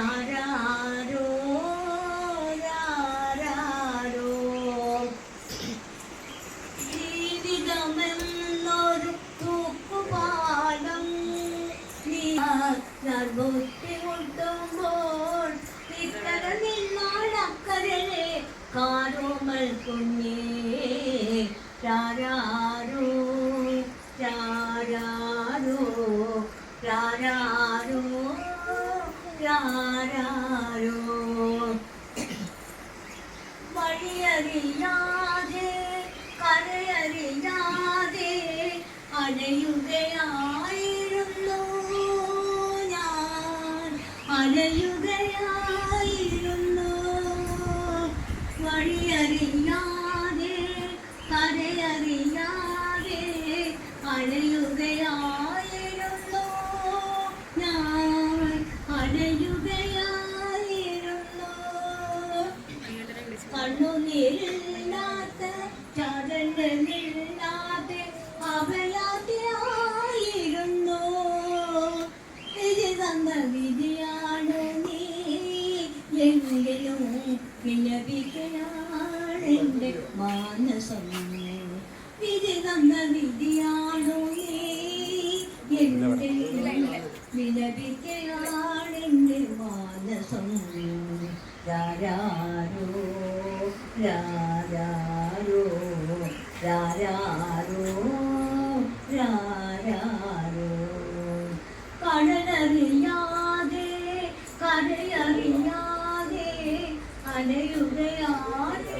രാരാരോ രാരാരോ ജീവിതമെന്നൊരു തൂക്കുപാലം നീ ബുദ്ധി മുട്ടുമ്പോൾ ഇക്കര നിന്നാളക്കരലെ കാരോമൽ കുഞ്ഞേ. രാരാരോ വഴിയറിയാതെ കരയറിയാതെ അലയുകയായിരുന്നു ഞാൻ. അലയുകയായിരുന്നു വിലപിക്കലാണ് എന്റെ മാനസം വിധി തന്ന വിധിയാണു നീ? എങ്കിലും മാനസം രാരാരോ രാരാരോ രാരാരോ രാരാരോ. Anayudhayan.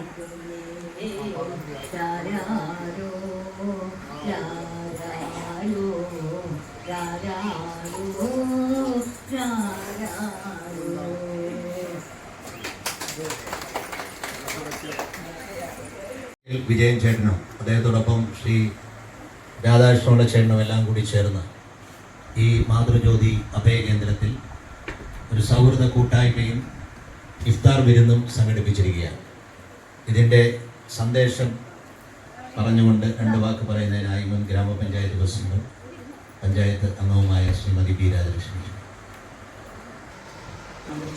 വിജയൻ ചേട്ടനും അദ്ദേഹത്തോടൊപ്പം ശ്രീ രാധാകൃഷ്ണമുള്ള ചേട്ടനും എല്ലാം കൂടി ചേർന്ന് ഈ മാതൃജ്യോതി അഭയ കേന്ദ്രത്തിൽ ഒരു സൗഹൃദ കൂട്ടായ്മയും ഇഫ്താർ വിരുന്നും സംഘടിപ്പിച്ചിരിക്കുകയാണ്. ഇതിന്റെ സന്ദേശം പറഞ്ഞുകൊണ്ട് രണ്ട് വാക്ക് പറയുന്നതിനായി മുൻ ഗ്രാമപഞ്ചായത്ത് പ്രസിഡന്റ് പഞ്ചായത്ത് അംഗവുമായ ശ്രീമതി പി രാജലക്ഷ്മി.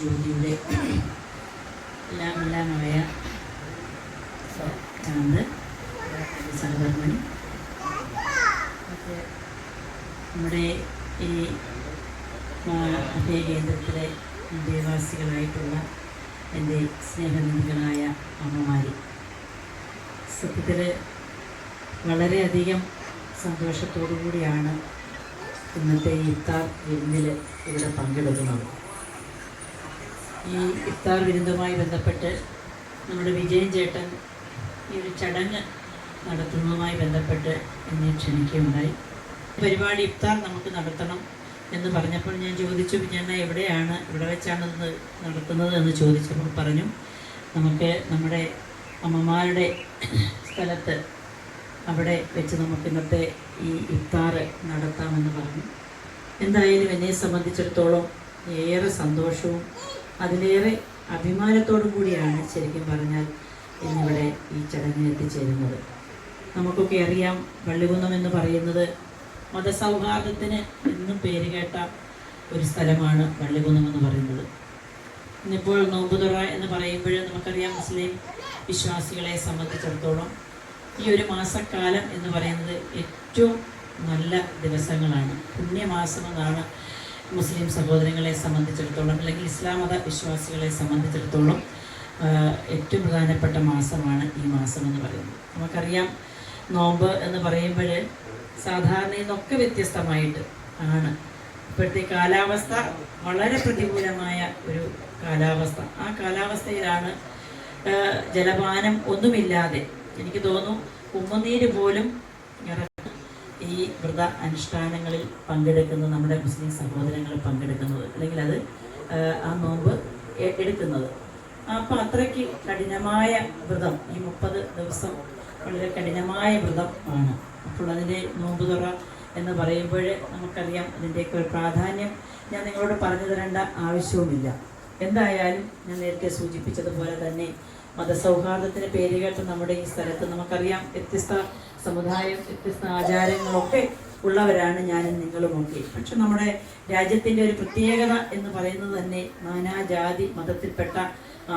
ജോലിയുടെ എല്ലാം സഹധർമ്മണി നമ്മുടെ ഈ അഭയ കേന്ദ്രത്തിലെ അന്തേവാസികളായിട്ടുള്ള എന്റെ സ്നേഹനിധികളായ അമ്മമാർ സത്യത്തിൽ വളരെയധികം സന്തോഷത്തോടു കൂടിയാണ് ഇന്നത്തെ ഇഫ്താർ വിരുന്നിൽ ഇവിടെ പങ്കെടുക്കുന്നത്. ഈ ഇഫ്താർ വിരുന്നുമായി ബന്ധപ്പെട്ട് നമ്മുടെ വിജയൻ ചേട്ടൻ ഈ ഒരു ചടങ്ങ് നടത്തുന്നതുമായി ബന്ധപ്പെട്ട് എന്നെ ക്ഷണിക്കുകയുണ്ടായി. പരിപാടി ഇഫ്താർ നമുക്ക് നടത്തണം. എന്ന് പറഞ്ഞപ്പോൾ ഞാൻ ചോദിച്ചു ഞാൻ എവിടെയാണ് ഇവിടെ വെച്ചാണ് ഇത് നടത്തുന്നത് എന്ന് ചോദിച്ചപ്പോൾ പറഞ്ഞു നമുക്ക് നമ്മുടെ അമ്മമാരുടെ സ്ഥലത്ത് അവിടെ വെച്ച് നമുക്ക് ഇന്നത്തെ ഈ ഇഫ്താറ് നടത്താമെന്ന് പറഞ്ഞു. എന്തായാലും എന്നെ സംബന്ധിച്ചിടത്തോളം ഏറെ സന്തോഷവും അതിലേറെ അഭിമാനത്തോടും കൂടിയാണ് ശരിക്കും പറഞ്ഞാൽ ഇന്നിവിടെ ഈ ചടങ്ങിൽ എത്തിച്ചേരുന്നത്. നമുക്കൊക്കെ അറിയാം വള്ളികുന്നം എന്ന് പറയുന്നത് മതസൗഹാർദ്ദത്തിന് എന്നും പേര് കേട്ട ഒരു സ്ഥലമാണ് പള്ളികുന്നം എന്ന് പറയുന്നത്. ഇന്നിപ്പോൾ നോമ്പുതുറ എന്ന് പറയുമ്പോൾ നമുക്കറിയാം മുസ്ലിം വിശ്വാസികളെ സംബന്ധിച്ചിടത്തോളം ഈ ഒരു മാസക്കാലം എന്ന് പറയുന്നത് ഏറ്റവും നല്ല ദിവസങ്ങളാണ്. പുണ്യമാസം എന്നാണ് മുസ്ലിം സഹോദരങ്ങളെ സംബന്ധിച്ചിടത്തോളം അല്ലെങ്കിൽ ഇസ്ലാം മത വിശ്വാസികളെ സംബന്ധിച്ചിടത്തോളം ഏറ്റവും പ്രധാനപ്പെട്ട മാസമാണ് ഈ മാസം എന്ന് പറയുന്നത്. നമുക്കറിയാം നോമ്പ് എന്ന് പറയുമ്പോൾ സാധാരണയിൽ നിന്നൊക്കെ വ്യത്യസ്തമായിട്ട് ആണ്. ഇപ്പോഴത്തെ കാലാവസ്ഥ വളരെ പ്രതികൂലമായ ഒരു കാലാവസ്ഥ. ആ കാലാവസ്ഥയിലാണ് ജലപാനം ഒന്നുമില്ലാതെ എനിക്ക് തോന്നുന്നു ഉമ്മനീര് പോലും ഈ വ്രത അനുഷ്ഠാനങ്ങളിൽ പങ്കെടുക്കുന്നത് നമ്മുടെ മുസ്ലിം സഹോദരങ്ങൾ പങ്കെടുക്കുന്നത് അല്ലെങ്കിൽ അത് ആ, നോമ്പ് എടുക്കുന്നത്. അപ്പോൾ അത്രയ്ക്ക് കഠിനമായ വ്രതം ഈ മുപ്പത് ദിവസം വളരെ കഠിനമായ വ്രതം ആണ്. അതിന്റെ നോമ്പ് തുറ എന്ന് പറയുമ്പോൾ നമുക്കറിയാം അതിന്റെയൊക്കെ ഒരു പ്രാധാന്യം. ഞാൻ നിങ്ങളോട് പറഞ്ഞു തരേണ്ട ആവശ്യവുമില്ല. എന്തായാലും ഞാൻ നേരത്തെ സൂചിപ്പിച്ചതുപോലെ തന്നെ മതസൗഹാർദ്ദത്തിന് പേരുകേട്ട നമ്മുടെ ഈ സ്ഥലത്ത് നമുക്കറിയാം വ്യത്യസ്ത സമുദായം വ്യത്യസ്ത ആചാരങ്ങളൊക്കെ ഉള്ളവരാണ് ഞാനും നിങ്ങളുമൊക്കെ. പക്ഷെ നമ്മുടെ രാജ്യത്തിന്റെ ഒരു പ്രത്യേകത എന്ന് പറയുന്നത് തന്നെ നാനാജാതി മതത്തിൽപ്പെട്ട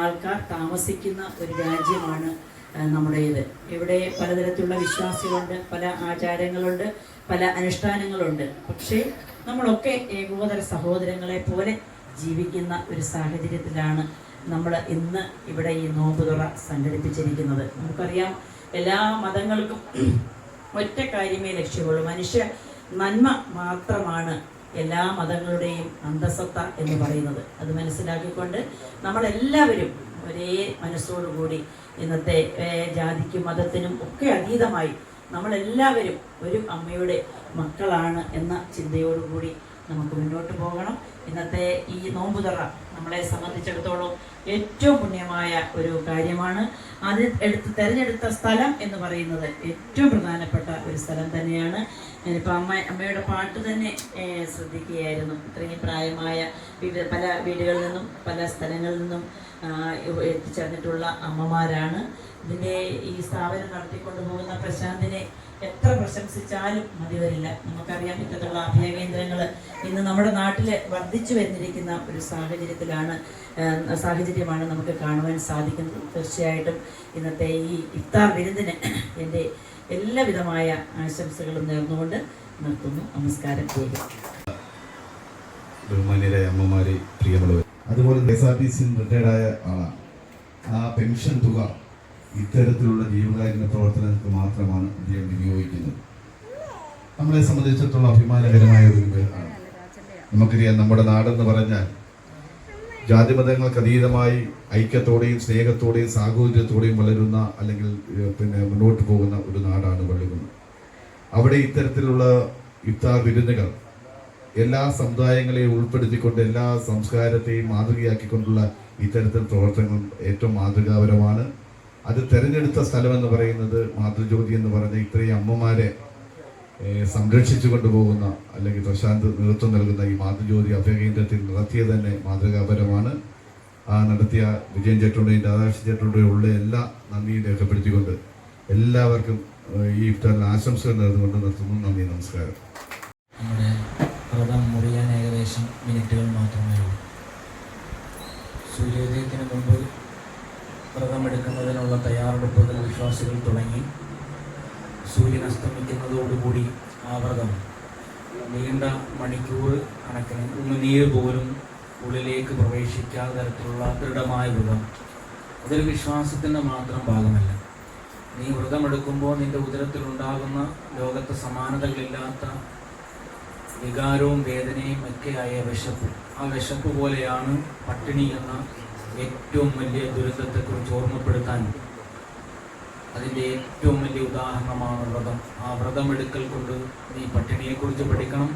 ആൾക്കാർ താമസിക്കുന്ന ഒരു രാജ്യമാണ് നമ്മുടേത് ഇവിടെ പലതരത്തിലുള്ള വിശ്വാസികളുണ്ട് പല ആചാരങ്ങളുണ്ട് പല അനുഷ്ഠാനങ്ങളുണ്ട്. പക്ഷേ നമ്മളൊക്കെ ഏകോദര സഹോദരങ്ങളെ പോലെ ജീവിക്കുന്ന ഒരു സാഹചര്യത്തിലാണ് നമ്മൾ ഇന്ന് ഇവിടെ ഈ നോമ്പ് തുറ സംഘടിപ്പിച്ചിരിക്കുന്നത്. നമുക്കറിയാം എല്ലാ മതങ്ങൾക്കും ഒറ്റ കാര്യമേ ലക്ഷ്യമുള്ളൂ. മനുഷ്യ നന്മ മാത്രമാണ് എല്ലാ മതങ്ങളുടെയും അന്തസത്ത എന്ന് പറയുന്നത്. അത് മനസ്സിലാക്കിക്കൊണ്ട് നമ്മളെല്ലാവരും ഒരേ മനസ്സോടുകൂടി ഇന്നത്തെ ജാതിക്കും മതത്തിനും ഒക്കെ അതീതമായി നമ്മളെല്ലാവരും ഒരു അമ്മയുടെ മക്കളാണ് എന്ന ചിന്തയോടുകൂടി നമുക്ക് മുന്നോട്ട് പോകണം. ഇന്നത്തെ ഈ നോമ്പുതറ നമ്മളെ സംബന്ധിച്ചിടത്തോളം ഏറ്റവും പുണ്യമായ ഒരു കാര്യമാണ്. അത് എടുത്ത് തിരഞ്ഞെടുത്ത സ്ഥലം എന്ന് പറയുന്നത് ഏറ്റവും പ്രധാനപ്പെട്ട ഒരു സ്ഥലം തന്നെയാണ്. ഞാനിപ്പോൾ അമ്മ അമ്മയുടെ പാട്ട് തന്നെ ശ്രദ്ധിക്കുകയായിരുന്നു. ഇത്രയും പ്രായമായ വിവിധ പല വീടുകളിൽ നിന്നും പല സ്ഥലങ്ങളിൽ നിന്നും എത്തിച്ചേർന്നിട്ടുള്ള അമ്മമാരാണ്. ഇതിന്റെ ഈ സ്ഥാപനം നടത്തിക്കൊണ്ടുപോകുന്ന പ്രശാന്തിനെ എത്ര പ്രശംസിച്ചാലും മതി വരില്ല. നമുക്കറിയാം ഇത്തരത്തിലുള്ള അഭയ കേന്ദ്രങ്ങൾ ഇന്ന് നമ്മുടെ നാട്ടിൽ വർദ്ധിച്ചു വന്നിരിക്കുന്ന ഒരു സാഹചര്യത്തിലാണ് സാഹചര്യമാണ് നമുക്ക് കാണുവാൻ സാധിക്കുന്നത്. തീർച്ചയായിട്ടും ഇന്നത്തെ ഈ ഇത്താർ വിരുന്നിന് എന്റെ എല്ലാവിധമായ ആശംസകളും നേർന്നുകൊണ്ട് നിർത്തുന്നു. നമസ്കാരം. ബഹുമാന്യരായ അമ്മമാരെ പ്രിയമുള്ളവർ അതുപോലെ K S R T C റിട്ടയർഡായ ആളാണ്. ആ പെൻഷൻ തുക ഇത്തരത്തിലുള്ള ജീവകാരുണ്യ പ്രവർത്തനങ്ങൾക്ക് മാത്രമാണ് അദ്ദേഹം വിനിയോഗിക്കുന്നത്. നമ്മളെ സംബന്ധിച്ചിടത്തോളം അഭിമാനകരമായ ഒരു പേരാണ് നമുക്കറിയാം നമ്മുടെ നാടെന്ന് പറഞ്ഞാൽ ജാതി ജാതിമതങ്ങൾക്ക് അതീതമായി ഐക്യത്തോടെയും സ്നേഹത്തോടെയും സാഹോദര്യത്തോടെയും വളരുന്ന അല്ലെങ്കിൽ പിന്നെ മുന്നോട്ട് പോകുന്ന ഒരു നാടാണ് വള്ളികുന്ന് അവിടെ ഇത്തരത്തിലുള്ള ഇഫ്താർ വിരുന്നുകൾ എല്ലാ സമുദായങ്ങളെയും ഉൾപ്പെടുത്തിക്കൊണ്ട് എല്ലാ സംസ്കാരത്തെയും മാതൃകയാക്കിക്കൊണ്ടുള്ള ഇത്തരത്തിൽ പ്രവർത്തനങ്ങൾ ഏറ്റവും മാതൃകാപരമാണ്. അത് തെരഞ്ഞെടുത്ത സ്ഥലം എന്ന് പറയുന്നത് മാതൃജ്യോതി എന്ന് പറഞ്ഞ ഇത്രയും അമ്മമാരെ സംരക്ഷിച്ചു കൊണ്ടുപോകുന്ന അല്ലെങ്കിൽ പ്രശാന്ത് നേതൃത്വം നൽകുന്ന ഈ മാതൃജ്യോതി അഭയകേന്ദ്രത്തിൽ നടത്തിയത് തന്നെ മാതൃകാപരമാണ്. ആ നടത്തിയ വിജയൻ ചേട്ടനുടെയും രാധാകൃഷ്ണൻ ചേട്ടനുടെയും ഉള്ള എല്ലാ നന്ദിയും രേഖപ്പെടുത്തിക്കൊണ്ട് എല്ലാവർക്കും ഈ ഇഫ്താറിൽ ആശംസകൾ നേർന്നുകൊണ്ട് നിർത്തുന്നു. നന്ദി നമസ്കാരം നമ്മുടെ വ്രതം മുറിയാൻ ഏകദേശം മിനിറ്റുകൾ മാത്രമേ ഉള്ളൂ. സൂര്യോദയത്തിന് മുമ്പ് വ്രതമെടുക്കുന്നതിനുള്ള തയ്യാറെടുപ്പുകൾ വിശ്വാസികൾ തുടങ്ങി. സൂര്യൻ അസ്തമിക്കുന്നതോടുകൂടി ആ വ്രതം നീണ്ട മണിക്കൂർ കണക്കിന് ഉമിനീർ പോലും ഉള്ളിലേക്ക് പ്രവേശിക്കാത്ത തരത്തിലുള്ള ദൃഢമായ വ്രതം. അതൊരു വിശ്വാസത്തിന്റെ മാത്രം ഭാഗമല്ല. നീ വ്രതമെടുക്കുമ്പോൾ നിന്റെ ഉദരത്തിലുണ്ടാകുന്ന ലോകത്തെ സമാനതകളില്ലാത്ത വികാരവും വേദനയും ഒക്കെയായ വിശപ്പ്. ആ വിശപ്പ് പോലെയാണ് പട്ടിണി എന്ന ഏറ്റവും വലിയ ദുരന്തത്തെക്കുറിച്ച് ഓർമ്മപ്പെടുത്താൻ അതിന്റെ ഏറ്റവും വലിയ ഉദാഹരണമാണ് വ്രതം. ആ വ്രതം എടുക്കൽ കൊണ്ട് നീ പട്ടിണിയെക്കുറിച്ച് പഠിക്കണം.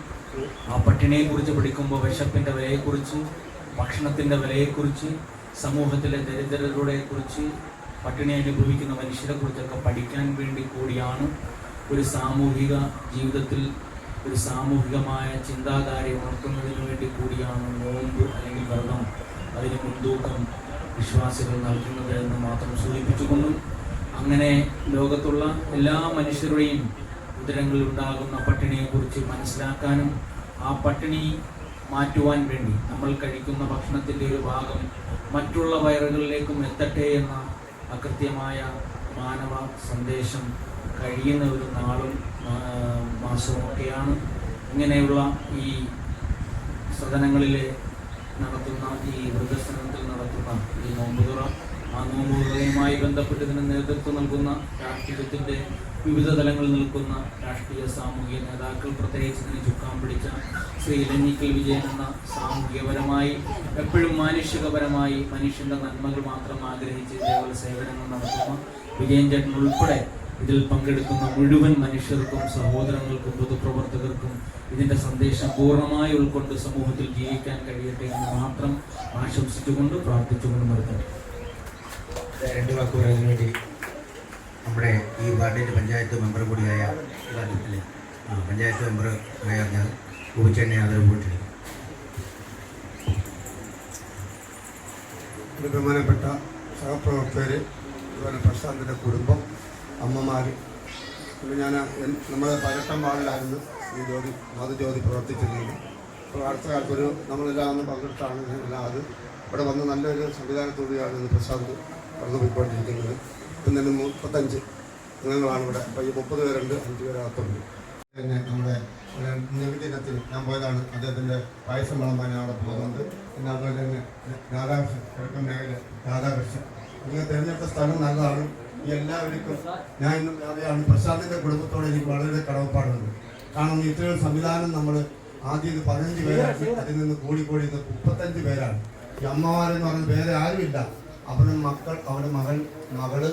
ആ പട്ടിണിയെക്കുറിച്ച് പഠിക്കുമ്പോൾ വിശപ്പിന്റെ വിലയെക്കുറിച്ച് ഭക്ഷണത്തിന്റെ വിലയെക്കുറിച്ച് സമൂഹത്തിലെ ദരിദ്രരുടെ കുറിച്ച് പട്ടിണി അനുഭവിക്കുന്ന മനുഷ്യരെ കുറിച്ചൊക്കെ പഠിക്കാൻ വേണ്ടി കൂടിയാണ് ഒരു സാമൂഹിക ജീവിതത്തിൽ ഒരു സാമൂഹികമായ ചിന്താധാരയെ ഉണർത്തുന്നതിന് വേണ്ടി കൂടിയാണ് നോമ്പ് അല്ലെങ്കിൽ വ്രതം. അതിന് മുൻതൂക്കം വിശ്വാസികൾ നൽകുന്നത് എന്ന് മാത്രം സൂചിപ്പിച്ചുകൊണ്ടും അങ്ങനെ ലോകത്തുള്ള എല്ലാ മനുഷ്യരുടെയും ഉദരങ്ങളിൽ ഉണ്ടാകുന്ന പട്ടിണിയെക്കുറിച്ച് മനസ്സിലാക്കാനും ആ പട്ടിണി മാറ്റുവാൻ വേണ്ടി നമ്മൾ കഴിക്കുന്ന ഭക്ഷണത്തിന്റെ ഒരു ഭാഗം മറ്റുള്ള വയറുകളിലേക്കും എത്തട്ടെ എന്ന അകൃത്യമായ മാനവ സന്ദേശം കഴിയുന്ന ഒരു നാളും ഒക്കെയാണ് ഇങ്ങനെയുള്ള ഈ സദനങ്ങളിൽ നടത്തുന്ന ഈ വൃദ്ധസദനത്തിൽ നടത്തുന്ന ഈ നോമ്പുതുറ ആ നോമ്പുതുറയുമായി ബന്ധപ്പെട്ട് ഇതിന് നേതൃത്വം നൽകുന്ന രാഷ്ട്രീയത്തിന്റെ വിവിധ തലങ്ങളിൽ നിൽക്കുന്ന രാഷ്ട്രീയ സാമൂഹിക നേതാക്കൾ പ്രത്യേകിച്ച് ഇതിന് ചുക്കാൻ പിടിച്ച ശ്രീ ലഞ്ഞിക്കൽ വിജയൻ എന്ന സാമൂഹികപരമായി എപ്പോഴും മാനുഷികപരമായി മനുഷ്യന്റെ നന്മകൾ മാത്രം ആഗ്രഹിച്ച് ഇതേപോലെ സേവനങ്ങൾ നടത്തുന്ന വിജയൻ ചേട്ടൻ ഉൾപ്പെടെ ഇതിൽ പങ്കെടുക്കുന്ന മുഴുവൻ മനുഷ്യർക്കും സഹോദരങ്ങൾക്കും പൊതുപ്രവർത്തകർക്കും ഇതിന്റെ സന്ദേശം പൂർണമായി ഉൾക്കൊണ്ട് സമൂഹത്തിൽ ജീവിക്കാൻ കഴിയട്ടെ എന്ന് മാത്രം ആശംസിച്ചുകൊണ്ട് പ്രാർത്ഥിച്ചുകൊണ്ട് നിർത്തട്ടെ രണ്ട് വാക്ക് പറയാൻ വേണ്ടി നമ്മുടെ ഈ വാർഡിന്റെ പഞ്ചായത്ത് മെമ്പർ കൂടിയായ പഞ്ചായത്ത് മെമ്പർ ആയ ഞാൻ ഉപചേട്ടനെ ആദരവ് ബഹുമാനപ്പെട്ട സഹപ്രവർത്തകർ അതുപോലെ പ്രശാന്തിന്റെ കുടുംബം അമ്മമാർ പിന്നെ ഞാൻ നമ്മൾ നമ്മുടെ പാടിലായിരുന്നു ഈ ജ്യോതി മതജ്യോതി പ്രവർത്തിച്ചിരുന്നത്. അപ്പോൾ അടുത്ത കാലത്ത് ഒരു നമ്മളെല്ലാം ഒന്ന് പങ്കെടുത്താണ് എല്ലാം അത്. ഇവിടെ വന്ന് നല്ലൊരു സംവിധാനത്തോടെയാണ് ഇന്ന് പ്രശാന്ത് കടന്നു പോയിക്കൊണ്ടിരിക്കുന്നത് ഇപ്പം തന്നെ മുപ്പത്തഞ്ച് അംഗങ്ങളാണ് ഇവിടെ. അപ്പോൾ ഈ മുപ്പത് പേരുണ്ട് അഞ്ച് പേരകത്തുണ്ട് പിന്നെ നമ്മുടെ നിവിദിനത്തിൽ ഞാൻ പോയതാണ് അദ്ദേഹത്തിന്റെ പായസം വിളമ്പാൻ ഞാൻ അവിടെ പോകുന്നുണ്ട്. പിന്നെ അതുപോലെ തന്നെ രാധാകൃഷ്ണൻ കിഴക്കൻ മേഖല രാധാകൃഷ്ണൻ. നിങ്ങൾ തിരഞ്ഞെടുത്ത സ്ഥലം നല്ലതാണ്. എല്ലാവർക്കും ഞാൻ ഇന്നും അറിയാണ് പ്രശാന്തിന്റെ കുടുംബത്തോട് എനിക്ക് വളരെ കടവപ്പാടുണ്ട് കാരണം ഇത്രയും സംവിധാനം നമ്മൾ ആദ്യം പതിനഞ്ച് പേരാണ് അതിൽ നിന്ന് കൂടി കൂടി ഇന്ന് മുപ്പത്തഞ്ച് പേരാണ്. ഈ അമ്മമാരെന്ന് പറഞ്ഞ വേറെ ആരുമില്ല. അവരുടെ മക്കൾ അവരുടെ മകൻ മകൾ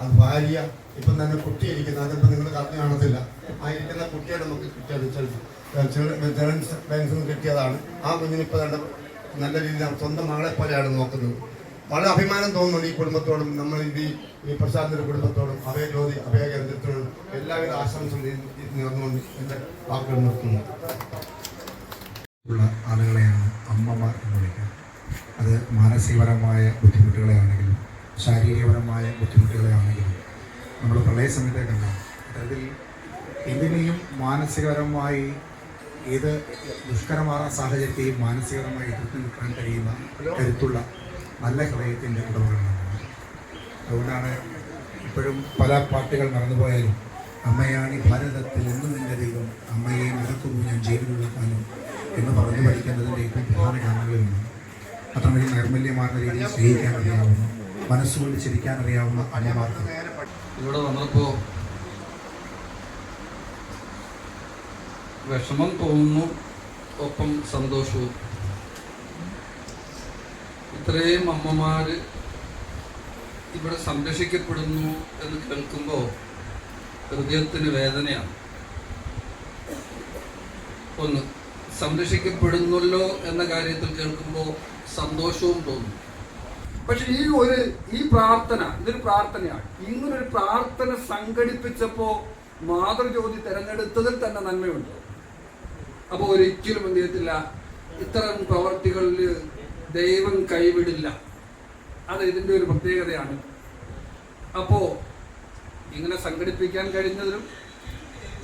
അത് ഭാര്യ ഇപ്പം തന്നെ കുട്ടി ഇരിക്കുന്നത് അതിപ്പോൾ നിങ്ങൾ കറക്റ്റ് കാണത്തില്ല. ആ ഇരിക്കുന്ന കുട്ടിയെ നമുക്ക് കിട്ടിയത് ബാങ്ക്സിൽ കിട്ടിയതാണ്. ആ കുഞ്ഞിന് ഇപ്പോൾ രണ്ട് നല്ല രീതിയിൽ സ്വന്തം മകളെ പോലെയാണ് നോക്കുന്നത്. വളരെ അഭിമാനം തോന്നുന്നുണ്ട് ഈ കുടുംബത്തോടും നമ്മൾ ഇത് ഈ- പ്രശാന്തിന്റെ കുടുംബത്തോടും അഭയ ജ്യോതി അഭയ കേന്ദ്രത്തോടും എല്ലാവിധ ആശംസകളും നേർന്നുകൊണ്ട് എന്റെ വാക്കുകൾ നിർത്തുന്നു. ഉള്ള ആളുകളെയാണ് അമ്മമാർ എന്ന് വിളിക്കുക അത് മാനസികപരമായ ബുദ്ധിമുട്ടുകളെയാണെങ്കിലും ശാരീരികപരമായ ബുദ്ധിമുട്ടുകളെയാണെങ്കിലും നമ്മൾ പ്രളയ സമയത്തെ കണ്ടാണ് അതിൽ എന്തിനേയും മാനസികപരമായി ഏത് ദുഷ്കരമായ സാഹചര്യത്തെയും മാനസികപരമായി എതിർത്ത് നിൽക്കാൻ കഴിയുന്ന കരുത്തുള്ള നല്ല ഹൃദയത്തിന്റെ ഉടമകളാണ് അതുകൊണ്ടാണ് ഇപ്പോഴും പല പാട്ടുകൾ നടന്നുപോയാലും അമ്മയാണ് ഭാരതത്തിൽ എന്നും നിന്റെ ദൈവം അമ്മയെ മറക്കുന്നു ഞാൻ ജീവനുള്ള കാലം എന്ന് പറഞ്ഞു പഠിക്കുന്നതിന്റെ ഏറ്റവും പ്രധാന കാരണങ്ങളിലാണ് അത്രമേൽ നൈർമല്യമാർന്ന രീതിയിൽ സ്നേഹിക്കാൻ അറിയാവുന്ന മനസ്സുകൊണ്ട് ചിരിക്കാൻ അറിയാവുന്ന അമ്മമാർക്ക് ഇവിടെ വന്നപ്പോൾ വിഷമം തോന്നുന്നു ഒപ്പം സന്തോഷവും. ഇത്രയും അമ്മമാർ ഇവിടെ സംരക്ഷിക്കപ്പെടുന്നു എന്ന് കേൾക്കുമ്പോൾ ഹൃദയത്തിന് വേദനയാണ്. ഒന്ന് സംരക്ഷിക്കപ്പെടുന്നല്ലോ എന്ന കാര്യത്തിൽ കേൾക്കുമ്പോൾ സന്തോഷവും തോന്നും. പക്ഷെ ഈ ഒരു ഈ പ്രാർത്ഥന ഇതൊരു പ്രാർത്ഥനയാണ്. ഇങ്ങനൊരു പ്രാർത്ഥന സംഘടിപ്പിച്ചപ്പോ മാതൃജ്യോതി തിരഞ്ഞെടുത്തതിൽ തന്നെ നന്മയുണ്ട്. അപ്പോൾ ഒരിക്കലും എന്ത് ചെയ്യത്തില്ല ഇത്തരം പ്രവർത്തികളിൽ ദൈവം കൈവിടില്ല. അത് ഇതിന്റെ ഒരു പ്രത്യേകതയാണ്. അപ്പോൾ ഇങ്ങനെ സംഘടിപ്പിക്കാൻ കഴിഞ്ഞതിലും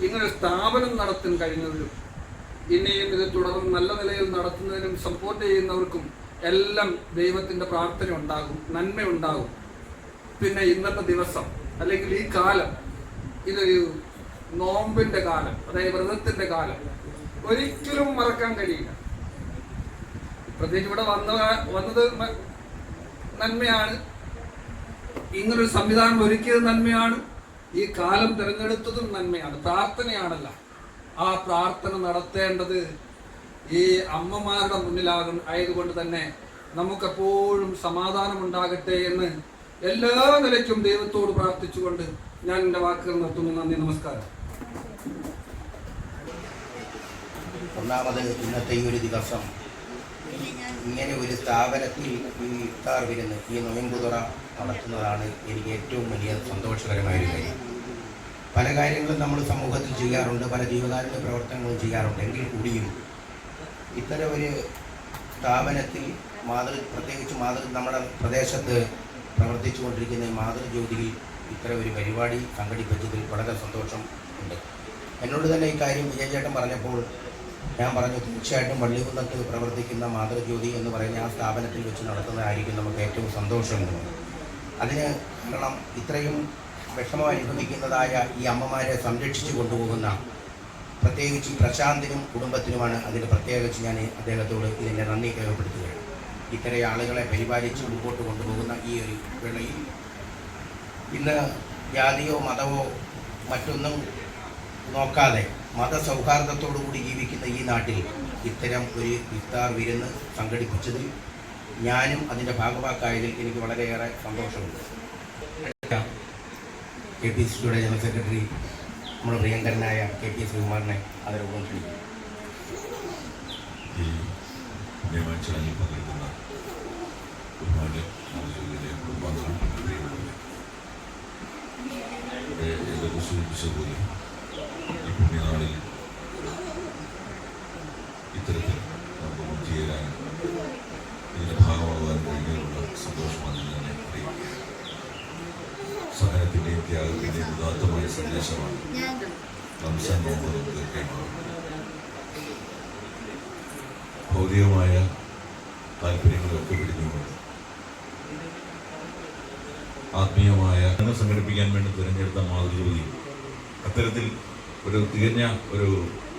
ഇങ്ങനെ സ്ഥാപനം നടത്താൻ കഴിഞ്ഞതിലും ഇനിയും ഇത് തുടർന്ന് നല്ല നിലയിൽ നടത്തുന്നതിനും സപ്പോർട്ട് ചെയ്യുന്നവർക്കും എല്ലാം ദൈവത്തിന്റെ പ്രാർത്ഥന ഉണ്ടാകും നന്മയുണ്ടാകും. പിന്നെ ഇന്നത്തെ ദിവസം അല്ലെങ്കിൽ ഈ കാലം ഇതൊരു നോമ്പിന്റെ കാലം അതായത് വ്രതത്തിന്റെ കാലം ഒരിക്കലും മറക്കാൻ കഴിയില്ല. പ്രത്യേകിച്ച് ഇവിടെ വന്ന വന്നത് നന്മയാണ്. ഇങ്ങനൊരു സംവിധാനം ഒരുക്കിയത് നന്മയാണ്. ഈ കാലം തിരഞ്ഞെടുത്തതും നന്മയാണ്. പ്രാർത്ഥനയാണല്ല. ആ പ്രാർത്ഥന നടത്തേണ്ടത് ഈ അമ്മമാരുടെ മുന്നിലാകും ആയതുകൊണ്ട് തന്നെ നമുക്കെപ്പോഴും സമാധാനം ഉണ്ടാകട്ടെ എന്ന് എല്ലാ നിലയ്ക്കും ദൈവത്തോട് പ്രാർത്ഥിച്ചുകൊണ്ട് ഞാൻ എന്റെ വാക്കുകൾ നിർത്തുന്നു. നന്ദി നമസ്കാരം. ഒന്നാമത് ഇന്നത്തെ ഈ ഒരു ദിവസം ഇങ്ങനെ ഒരു സ്ഥാപനത്തിൽ ഈ ഇഫ്താർ വിരുന്ന് ഈ നോയമ്പുതുറ നടത്തുന്നതാണ് എനിക്ക് ഏറ്റവും വലിയ സന്തോഷകരമായ ഒരു കാര്യം. പല കാര്യങ്ങളും നമ്മൾ സമൂഹത്തിൽ ചെയ്യാറുണ്ട് പല ജീവകാരുണ്യ പ്രവർത്തനങ്ങളും ചെയ്യാറുണ്ട്. എങ്കിൽ കൂടിയും ഇത്തരം ഒരു സ്ഥാപനത്തിൽ മാതൃ പ്രത്യേകിച്ച് മാതൃ നമ്മുടെ പ്രദേശത്ത് പ്രവർത്തിച്ചുകൊണ്ടിരിക്കുന്ന കൊണ്ടിരിക്കുന്ന മാതൃജ്യോതിയിൽ ഇത്തരം ഒരു പരിപാടി സംഘടിപ്പിച്ചതിൽ വളരെ സന്തോഷം ഉണ്ട്. എന്നോട് തന്നെ ഈ കാര്യം വിജയചേട്ടൻ പറഞ്ഞപ്പോൾ ഞാൻ പറഞ്ഞു തീർച്ചയായിട്ടും പള്ളിക്കുന്നത്ത് പ്രവർത്തിക്കുന്ന മാതൃജ്യോതി എന്ന് പറയുന്ന ആ സ്ഥാപനത്തിൽ വെച്ച് നടത്തുന്നതായിരിക്കും നമുക്ക് ഏറ്റവും സന്തോഷം അതിന് കാരണം ഇത്രയും വിഷമം അനുഭവിക്കുന്നതായ ഈ അമ്മമാരെ സംരക്ഷിച്ചു കൊണ്ടുപോകുന്ന പ്രത്യേകിച്ച് പ്രശാന്തിനും കുടുംബത്തിനുമാണ് അതിന് പ്രത്യേകിച്ച് ഞാൻ അദ്ദേഹത്തോട് ഇതിന്റെ നന്ദി രേഖപ്പെടുത്തുകയാണ്. ഇത്തരം ആളുകളെ പരിപാലിച്ച് മുമ്പോട്ട് കൊണ്ടുപോകുന്ന ഈ ഒരു വേളയിൽ ഇന്ന് ജാതിയോ മതമോ മറ്റൊന്നും നോക്കാതെ മതസൗഹാർദ്ദത്തോടു കൂടി ജീവിക്കുന്ന ഈ നാട്ടിൽ ഇത്തരം ഒരു ഇഫ്താർ വിരുന്ന് സംഘടിപ്പിച്ചതിൽ ഞാനും അതിന്റെ ഭാഗവാക്കായതിൽ എനിക്ക് വളരെയേറെ സന്തോഷമുണ്ട്. കെ പി സിയുടെ ജനറൽ സെക്രട്ടറി നമ്മുടെ പ്രിയങ്കരനായ കെ പി ശ്രീകുമാറിനെ ആദരവും ക്ഷണിക്കുന്നു. ഈ ചടങ്ങിൽ പങ്കെടുക്കുന്ന ഒരുപാട് പുണ്യനാളിൽ ഇത്തരത്തിൽ നമുക്ക് ഒത്തുചേരാനും ഇതിന്റെ ഭാഗമാകാൻ കഴിഞ്ഞതിലുള്ള സന്തോഷമാണ് തന്നെ അറിയിക്കുക സഹനത്തിന്റെയും ത്യാഗത്തിന്റെയും ഉദാത്തമായ സന്ദേശമാണ് റംസാൻ നോമ്പ് നമുക്ക് കൈമാറുന്നത്. ഭൗതികമായ താല്പര്യങ്ങളൊക്കെ പിടിഞ്ഞുകൊണ്ട് ആത്മീയമായ സംഘടിപ്പിക്കാൻ വേണ്ടി തിരഞ്ഞെടുത്ത മാതൃജ്യോതി അത്തരത്തിൽ ഒരു തികഞ്ഞ ഒരു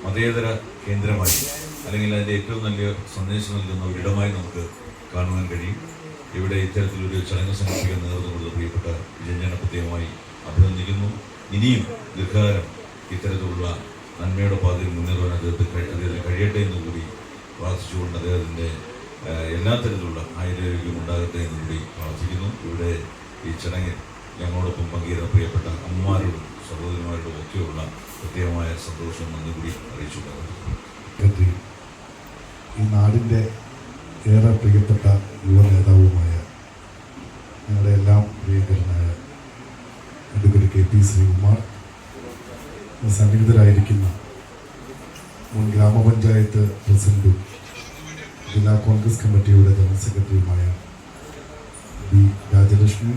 മതേതര കേന്ദ്രമായി അല്ലെങ്കിൽ അതിന്റെ ഏറ്റവും നല്ല സന്ദേശം നൽകുന്ന ഒരിടമായി നമുക്ക് കാണുവാൻ കഴിയും. ഇവിടെ ഇത്തരത്തിലൊരു ചടങ്ങ് സംഘടിപ്പിക്കാൻ നേതൃത്വം കൊടുത്ത പ്രിയപ്പെട്ട വിജയനെ പ്രത്യേകമായി അഭിനന്ദിക്കുന്നു. ഇനിയും ദീർഘകാലം ഇത്തരത്തിലുള്ള നന്മയുടെ പാതയിൽ മുന്നേറുവാൻ അദ്ദേഹത്തിന് അദ്ദേഹത്തിന് കഴിയട്ടെ എന്ന് കൂടി പ്രാർത്ഥിച്ചുകൊണ്ട് അദ്ദേഹത്തിന്റെ എല്ലാ തരത്തിലുള്ള ആയുരോഗ്യം ഉണ്ടാകട്ടെ എന്ന് കൂടി പ്രാർത്ഥിക്കുന്നു. ഇവിടെ ഈ ചടങ്ങിൽ ഞങ്ങളോടൊപ്പം പങ്കുചേരുന്ന പ്രിയപ്പെട്ട അമ്മമാരോടും സഹോദരിമാരോടും ഒക്കെയുള്ള പ്രത്യേകമായ സന്തോഷം നന്ദി കൂടി അറിയിച്ചുകൊണ്ടാണ് ഈ നാടിന്റെ ഏറെ പ്രിയപ്പെട്ട യുവ നേതാവുമായ ഞങ്ങളുടെ എല്ലാം പ്രിയങ്കരനായ അഡ്വക്കേറ്റ് കെ പി ശ്രീകുമാർ സന്നിഹിതരായിരിക്കുന്ന മുൻ ഗ്രാമപഞ്ചായത്ത് പ്രസിഡന്റും ജില്ലാ കോൺഗ്രസ് കമ്മിറ്റിയുടെ ജനറൽ സെക്രട്ടറിയുമായ ബി രാജലക്ഷ്മി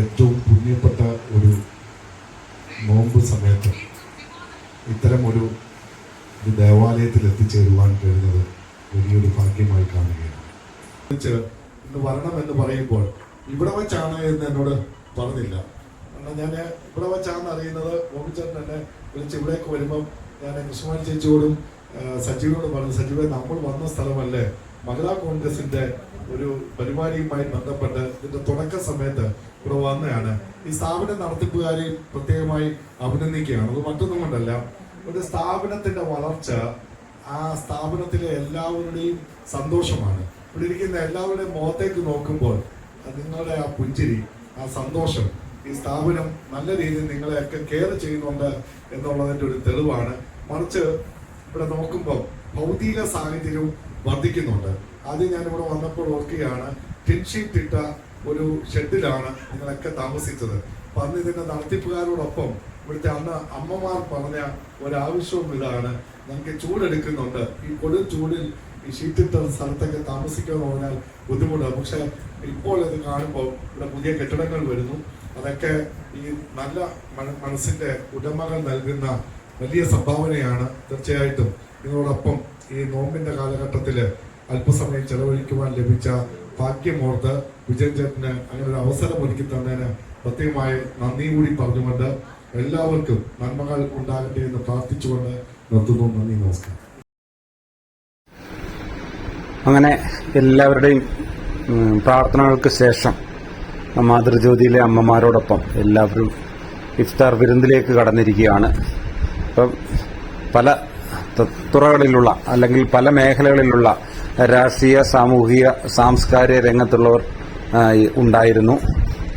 ഏറ്റവും പുണ്യപ്പെട്ട ഒരു നോമ്പ് സമയത്ത് ഇത്തരം ഒരു ദേവാലയത്തിൽ എത്തിച്ചേരുവാൻ കഴിഞ്ഞത് വലിയൊരു ഭാഗ്യമായി കാണുകയാണ്. ഇന്ന് വരണം എന്ന് പറയുമ്പോൾ ഇവിടെ വെച്ചാണ് എന്ന് എന്നോട് പറഞ്ഞില്ല. കാരണം ഞാൻ ഇവിടെ വെച്ചാണെന്ന് അറിയുന്നത് ഓമിച്ചേട്ടൻ എന്നെ വിളിച്ച് ഇവിടേക്ക് വരുമ്പം ഞാൻ കൃഷ്ണമാൻ ചേച്ചിയോടും സജീവനോടും പറഞ്ഞു സജീവൻ നമ്മൾ വന്ന സ്ഥലമല്ലേ മഹിളാ കോൺഗ്രസിന്റെ ഒരു പരിപാടിയുമായി ബന്ധപ്പെട്ട് ഇതിന്റെ തുടക്ക സമയത്ത് ഇവിടെ വന്നതാണ് ഈ സ്ഥാപന നടത്തിപ്പുകാരെ പ്രത്യേകമായി അഭിനന്ദിക്കുകയാണ്. അത് മറ്റൊന്നും കൊണ്ടല്ല ഒരു സ്ഥാപനത്തിന്റെ വളർച്ച ആ സ്ഥാപനത്തിലെ എല്ലാവരുടെയും സന്തോഷമാണ്. ഇവിടെ ഇരിക്കുന്ന എല്ലാവരുടെയും മുഖത്തേക്ക് നോക്കുമ്പോൾ നിങ്ങളുടെ ആ പുഞ്ചിരി ആ സന്തോഷം ഈ സ്ഥാപനം നല്ല രീതിയിൽ നിങ്ങളെയൊക്കെ കെയർ ചെയ്യുന്നുണ്ട് എന്നുള്ളതിന്റെ ഒരു തെളിവാണ്. മറിച്ച് ഇവിടെ നോക്കുമ്പോൾ ഭൗതിക സാഹചര്യവും വർദ്ധിക്കുന്നുണ്ട്. ആദ്യം ഞാൻ ഇവിടെ വന്നപ്പോൾ ഓർക്കുകയാണ് ടിൻഷീറ്റ് ഇട്ട ഒരു ഷെഡിലാണ് നിങ്ങളൊക്കെ താമസിച്ചത്. അപ്പൊ ഇതിന്റെ നടത്തിപ്പുകാരോടൊപ്പം ഇവിടുത്തെ അന്ന് അമ്മമാർ പറഞ്ഞ ഒരാവശ്യവും ഇതാണ്. ഞങ്ങൾക്ക് ചൂടെടുക്കുന്നുണ്ട്. ഈ കൊടും ചൂടിൽ ഈ ഷീറ്റിട്ട സ്ഥലത്തൊക്കെ താമസിക്കുക എന്ന് പറഞ്ഞാൽ ബുദ്ധിമുട്ടാണ് പക്ഷെ ഇപ്പോൾ ഇത് കാണുമ്പോൾ ഇവിടെ പുതിയ കെട്ടിടങ്ങൾ വരുന്നു. അതൊക്കെ ഈ നല്ല മനസ്സിന്റെ ഉടമകൾ നൽകുന്ന വലിയ സംഭാവനയാണ്. തീർച്ചയായിട്ടും നിങ്ങളോടൊപ്പം ഈ നോമ്പിന്റെ കാലഘട്ടത്തിൽ അല്പസമയം ചെലവഴിക്കുവാൻ ലഭിച്ച ഭാഗ്യമോർത്ത് വിജയൻ ചേട്ടന് അങ്ങനെ ഒരു അവസരം ഒരുക്കി തന്നതിന് പ്രത്യേകമായി നന്ദി കൂടി പറഞ്ഞുകൊണ്ട് എല്ലാവർക്കും നന്മകൾ ഉണ്ടാകട്ടെ എന്ന് പ്രാർത്ഥിച്ചുകൊണ്ട് നിർത്തുന്നു. നന്ദി നമസ്കാരം. അങ്ങനെ എല്ലാവരുടെയും പ്രാർത്ഥനകൾക്ക് ശേഷം മാതൃജ്യോതിയിലെ അമ്മമാരോടൊപ്പം എല്ലാവരും ഇഫ്താർ വിരുന്നിലേക്ക് കടന്നിരിക്കുകയാണ്. അപ്പം പല തുറകളിലുള്ള അല്ലെങ്കിൽ പല മേഖലകളിലുള്ള രാഷ്ട്രീയ സാമൂഹിക സാംസ്കാരിക രംഗത്തുള്ളവർ ഉണ്ടായിരുന്നു.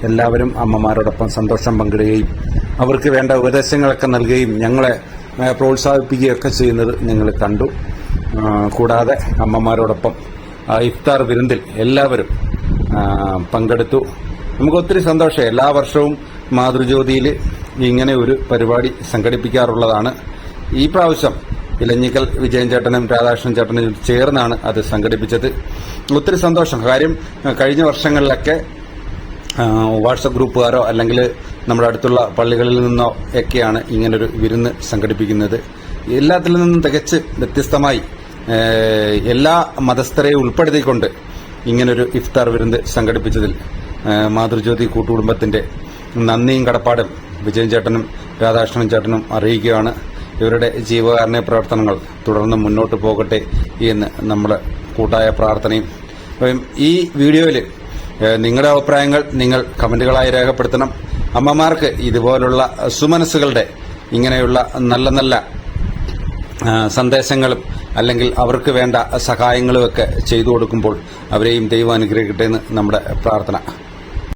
എല്ലാവരും അമ്മമാരോടൊപ്പം സന്തോഷം പങ്കിടുകയും അവർക്ക് വേണ്ട ഉപദേശങ്ങളൊക്കെ നൽകുകയും ഞങ്ങളെ പ്രോത്സാഹിപ്പിക്കുകയൊക്കെ ചെയ്യുന്നത് ഞങ്ങൾ കണ്ടു. കൂടാതെ അമ്മമാരോടൊപ്പം ഇഫ്താർ വിരുന്നിൽ എല്ലാവരും പങ്കെടുത്തു. നമുക്ക് ഒത്തിരി സന്തോഷം. എല്ലാ വർഷവും മാതൃജ്യോതിയിൽ ഇങ്ങനെ ഒരു പരിപാടി സംഘടിപ്പിക്കാറുള്ളതാണ്. ഈ പ്രാവശ്യം ഇലഞ്ഞിക്കൽ വിജയൻ ചേട്ടനും രാധാകൃഷ്ണൻ ചേട്ടനും ചേർന്നാണ് അത് സംഘടിപ്പിച്ചത്. ഒത്തിരി സന്തോഷം. കാര്യം കഴിഞ്ഞ വർഷങ്ങളിലൊക്കെ വാട്സപ്പ് ഗ്രൂപ്പുകാരോ അല്ലെങ്കിൽ നമ്മുടെ അടുത്തുള്ള പള്ളികളിൽ നിന്നോ ഒക്കെയാണ് ഇങ്ങനൊരു വിരുന്ന് സംഘടിപ്പിക്കുന്നത്. എല്ലാത്തിൽ നിന്നും തികച്ച് വ്യത്യസ്തമായി എല്ലാ മതസ്ഥരെയും ഉൾപ്പെടുത്തിക്കൊണ്ട് ഇങ്ങനൊരു ഇഫ്താർ വിരുന്ന് സംഘടിപ്പിച്ചതിൽ മാതൃജ്യോതി കൂട്ടുകുടുംബത്തിന്റെ നന്ദിയും കടപ്പാടും വിജയൻ ചേട്ടനും രാധാകൃഷ്ണൻ ചേട്ടനും അറിയിക്കുകയാണ്. ഇവരുടെ ജീവകാരുണ്യ പ്രവർത്തനങ്ങൾ തുടർന്ന് മുന്നോട്ട് പോകട്ടെ എന്ന് നമ്മുടെ കൂട്ടായ പ്രാർത്ഥനയും ഈ വീഡിയോയിൽ നിങ്ങളുടെ അഭിപ്രായങ്ങൾ നിങ്ങൾ കമന്റുകളായി രേഖപ്പെടുത്തണം. അമ്മമാർക്ക് ഇതുപോലുള്ള സുമനസ്സുകളുടെ ഇങ്ങനെയുള്ള നല്ല നല്ല സന്ദേശങ്ങളും അല്ലെങ്കിൽ അവർക്ക് വേണ്ട സഹായങ്ങളുമൊക്കെ ചെയ്തു കൊടുക്കുമ്പോൾ അവരെയും ദൈവം അനുഗ്രഹിക്കട്ടെ എന്ന് നമ്മുടെ പ്രാർത്ഥന.